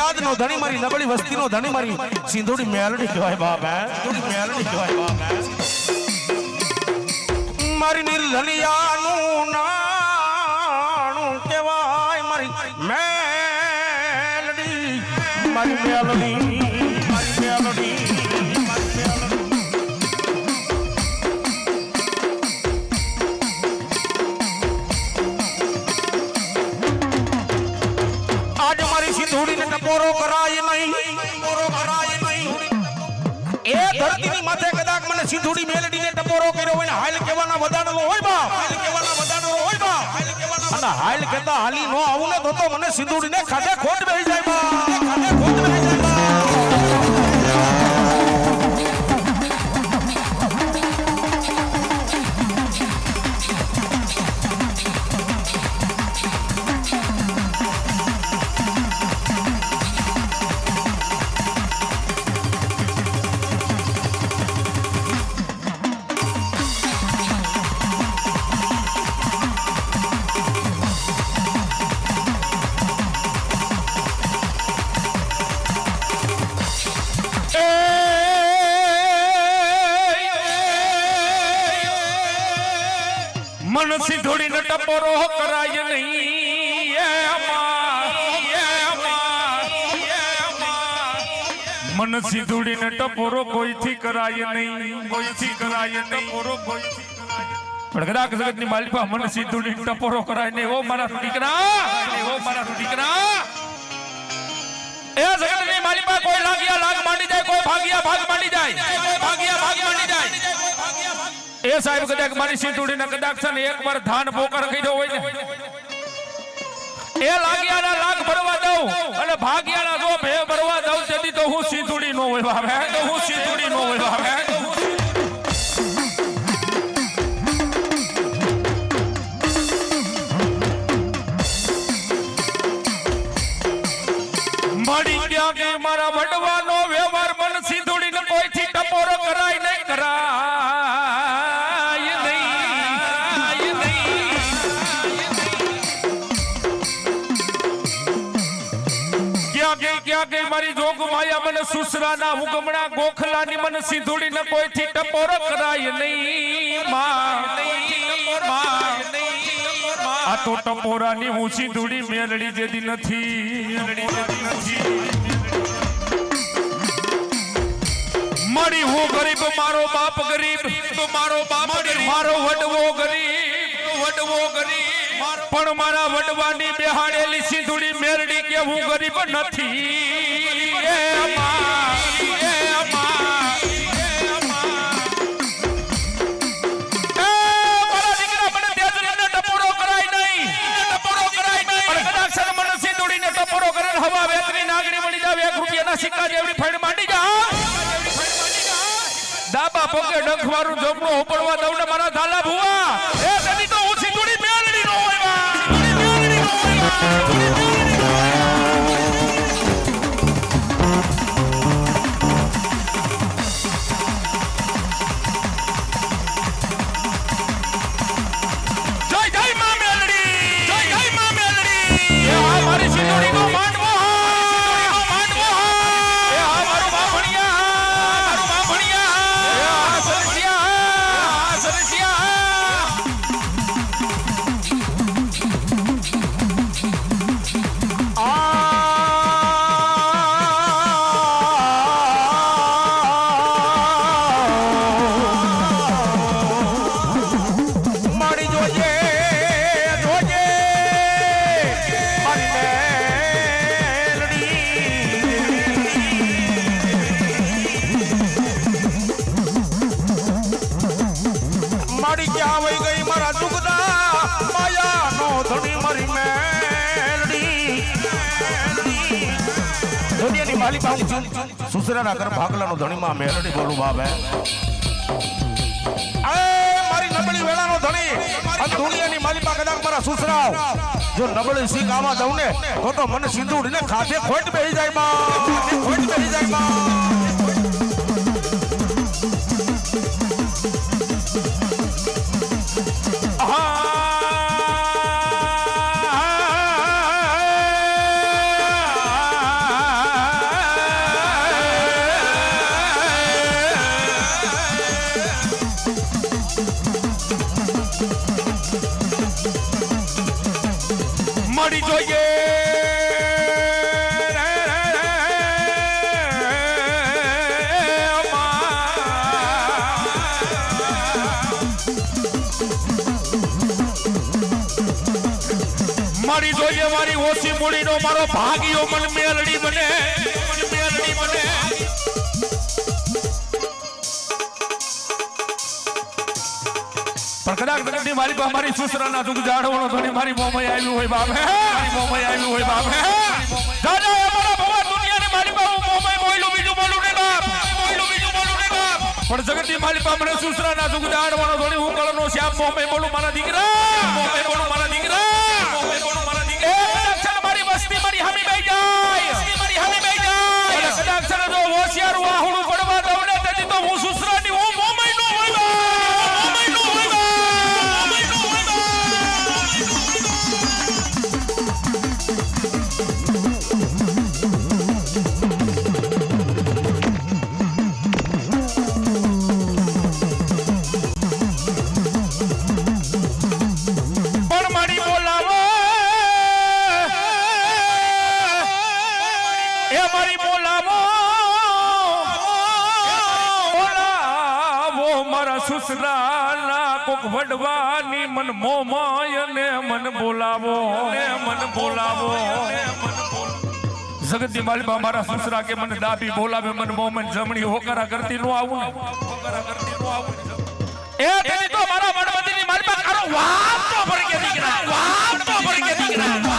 ફરિયાદ નો ધણી મારી, નબળી વસ્તી નો ધણી મારી. સિંધુડી મેલડી કહેવાય બાપ, હે? સિંધુડી મેલડી કહેવાય બાપ, હે? મારી નિર્ધનિયાનું નાણું કહેવાય મારી મેલડી. મારી મેલડી ટપોરો કરાય નહીં ટપોરો કરાય નહીં. એ ધરતીની માથે કદાચ મને સિંધુડી મેલડીને ટપોરો કર્યો હોય ને હાલ કહેવાના વધારેલો હોય બા, હાલ કહેવાના વધારેલો હોય બા. અને હાલ કહેતા હાલી નો આવું ને તો મને સિંધુડીને ખાધે ખોટ બેહી જાય બા. મનસી નો ટપોરો કરાય નહીં. એ મન સિધુડી ધૂળીને ટપોરો કોઈથી કરાય કરાય નહીં. ટપોરો કોઈથી. પણ ટપોરો કોઈ લાગ્યા, લાગ ભાગ માંડી જાય. ભાગ્યા, ભાગ માંડી જાય. એ સાહેબ, કદાચ મારી સીટુડીને કદાચ છે ને એકવાર ધાન પોકર કર્યો હોય ને. એ લાગ્યાના લાખ ભરવા દઉં અને ભાગ્યાના જો ભે ભરવા દઉં, તેથી તો હું સીધુડી નો હોય તો હું સીધુડી નો હોય મારી જોગ માયા મને સુસરાના હુકમણા ગોખલાની મને સીધુડીને કોઈથી ટપોર કરાય નહીં માં આ તો ટપોરાની હું સિંધુડી મેલડી જેદી નથી. મેલડી જેદી નથી મળી હું ગરીબ મારો બાપ ગરીબ. તો મારો બાપ મારો વડવો ગરીબ. પણ મારા વડવાની બેહાડેલી સિંધુડી મેરડી કે હું ગરીબ નથી. હવા વેતરી નાગરી મળી જાવ એક સિક્કા જેવડી ફાઈડ માંડી જા ડાબા પગે ડંખ મારું જમણું ઉપડવા દઉં મારા ધાલા ભુવા. The મારી ક્યાં વહી ગઈ મારા દુગદા માયાનો ધણી મારી મેલડી. સુસરાના ઘર ધણીમાં મેલડી બોલું બાબે અને દુનિયાની માલિકા કદાચ મારા સુસરાવ જો નબળી સિંહ આમાં દઉં ને, તો તો મને સિંદૂડીને ખાધે ખોટ બેહી જાય બા ખોટ બેહી જાય માં. જોઈએ. મારી જોઈએ મારી ઓછી મૂડીનો મારો ભાગીઓ મન મેલડી બને મન મેલડી બને પણ કદાચ કદાચ મારી પાસે મારી સુસરાના દુઃખ જાણવાનો ધણી મારી મોમય આવ્યું હોય બાપે, હે? મારી મોમય આવ્યું હોય બાપે, હે? દાદા, એ મારા ભવા દુનિયાની મારી પાસે મોમય બોયલું બીજું બોલું ને બાપ બોયલું બીજું બોલું ને બાપ. પણ જગતની મારી પાસે મને સુસરાના દુઃખ જાણવાનો ધણી હું કળનો શ્યામ મોમય બોલું, મારા દીકરા મોમય બોલું, મારા દીકરા. સુસરાના કોક વડવાની મન મોમાય ને મન બોલાવો. ને મન બોલાવો. જગતની માલિકા મારા સુસરા કે મને ડાબી બોલાવે મને મોમન જમણી હોકરા કરતી નો આવું ને. કરતી નો આવું એ તેની તો મારા મનમતીની માલિકા કારો વાત તો ભરી કે દીકરા વાત તો ભરી કે દીકરા.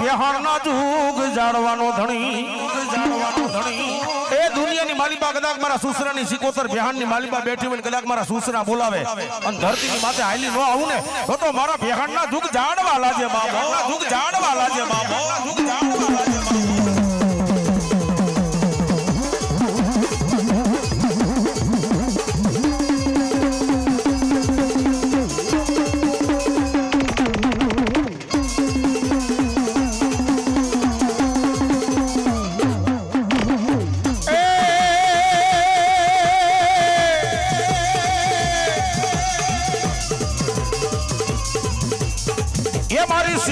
સિકોતર મારી બિહાર ના જુગ જાણવાનો ધણી. જાણવાનો ધણી એ દુનિયાની માલિબા કદાચ મારા સુસરાની સિકોતર બિહારની માલિબા બેઠી હોય કદાચ મારા સુસરા બોલાવે. અને ધરતીની માથે હાલી ન આવું ને, તો તો મારા બિહારના જુગ જાણવા લાગે બાબા. જુગ જાણવા લાગે બાબા. જુગ જાણવા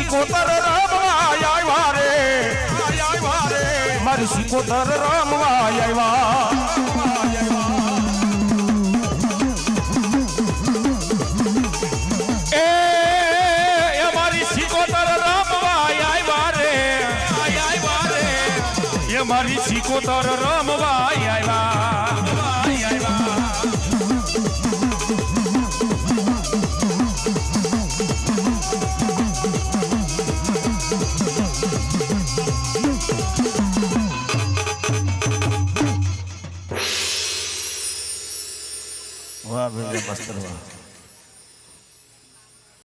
સિકોતર રમવા આવ્યા રે મારી સિકોતર રમવા આવ્યા મારી સિકોતર રમવા આવ્યા